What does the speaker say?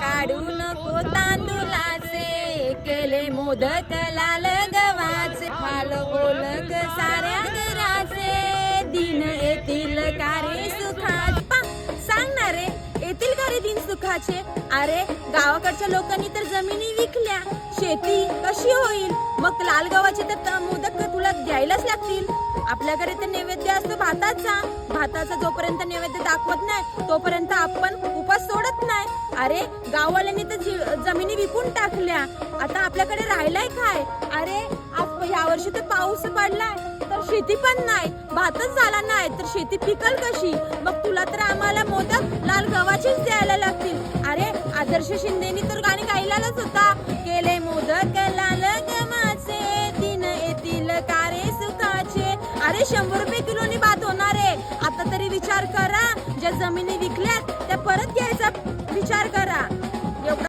काढून नको तांदुलाचे केले मोदक लाल गव्हाचे. फाल ओलक साऱ्या घराचे. दिन येतील कारे सुखाचे. सांगणारे सांग ना रे येतील का रे दिन सुखाचे? अरे गावाकडच्या लोकांनी तर जमिनी विकल्या. शेती कशी होईल? मग लाल गव्हाचे तर मोदक तुला द्यायलाच लागतील. आपल्याकडे तर नैवेद्य असतो भाताचा. भाताचा जोपर्यंत नैवेद्य दाखवत नाही तोपर्यंत आपण अरे गाववाल्यांनी तर जी- जमिनी विकून टाकल्या. आता आपल्याकडे राहिलाय काय? अरे ह्या या वर्षी तर पाऊस पडलाय तर शेती पण नाही भातच झाला नाही तर शेती पिकल कशी? मग तुला तर आम्हाला मोदक लाल गव्हाचीच द्यायला लागतील. अरे आदर्श शिंदेनी तर गाणी गायलाच होता. केले मोदक लाल गव्हाचे दिन येतील कारे सुखाचे अरे शंभर रुपये किलोनी भात होणार. आहे आता तरी विचार कर ज्या जमिनी विकल्यात त्या परत घ्यायचा विचार करा.